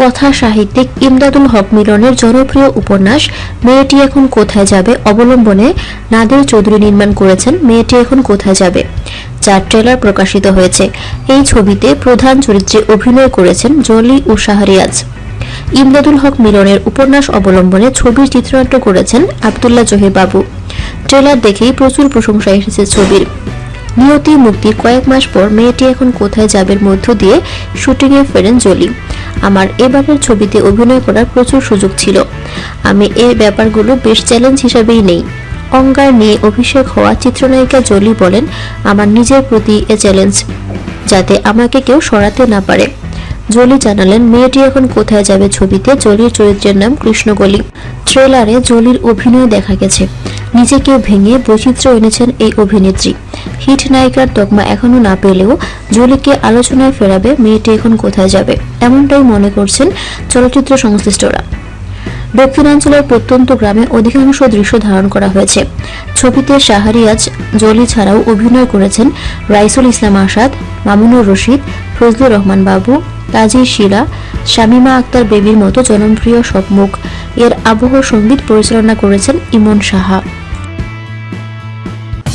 কথা সাহিত্যিক ইমদাদুল হক মিলনের জনপ্রিয় উপন্যাস, মেয়েটি এখন কোথায় যাবে? অবলম্বনে নাদের চৌধুরী নির্মাণ করেছেন মেয়েটি এখন কোথায় যাবে? যার ট্রেলার প্রকাশিত হয়েছে। এই ছবিতে প্রধান চরিত্রে অভিনয় করেছেন জলি ও শাহরিয়াজ। ইমদাদুল হক মিলনের উপন্যাস অবলম্বনে ছবির চিত্রনাট্য করেছেন আবদুল্লাহ জহির বাবু। ট্রেলার দেখেই প্রচুর প্রশংসা এসেছে ছবির। নিয়তি মুক্তির কয়েক মাস পর মেয়েটি এখন কোথায় যাবের মধ্য দিয়ে শুটিংয়ে ফেরেন জলি। আমার এবারের ছবিতে অভিনয় করার প্রচুর সুযোগ ছিল। আমি এই ব্যাপারগুলো বেশ চ্যালেঞ্জ হিসেবেই নেই। অঙ্গার নিয়ে অভিষেক হওয়া চিত্রনায়িকা জলি বলেন, আমার নিজের প্রতি এ চ্যালেঞ্জ যাতে আমাকে কেউ সরাতে না পারে। জলি জানালেন, মেয়েটি এখন কোথায় যাবে ছবিতে? জলির চরিত্রের নাম কৃষ্ণকলি ট্রেলারে জলির অভিনয় দেখা গেছে। নিজেকে ভেঙে বৈচিত্র্য এনেছেন এই অভিনেত্রী। হিট নায়িকার তকমা এখনও না পেলেও জলিকে আলোচনায় ফেরাবে মেয়েটি এখন কোথায় যাবে, এমনটাই মনে করছেন চলচ্চিত্র সংশ্লিষ্টরা। দক্ষিণাঞ্চলের প্রত্যন্ত গ্রামে অধিকাংশ দৃশ্য ধারণ করা হয়েছে। ছবিতে শাহরিয়াজ, জলি ছাড়াও অভিনয় করেছেন রাইসুল ইসলাম আসাদ, মামুনুর রশিদ, ফজলুর রহমান বাবু, কাজী শিরা, শামিমা আক্তার বেবির মতো জনপ্রিয় সব মুখ। এর আবহ সংগীত পরিচালনা করেছেন Emon Saha.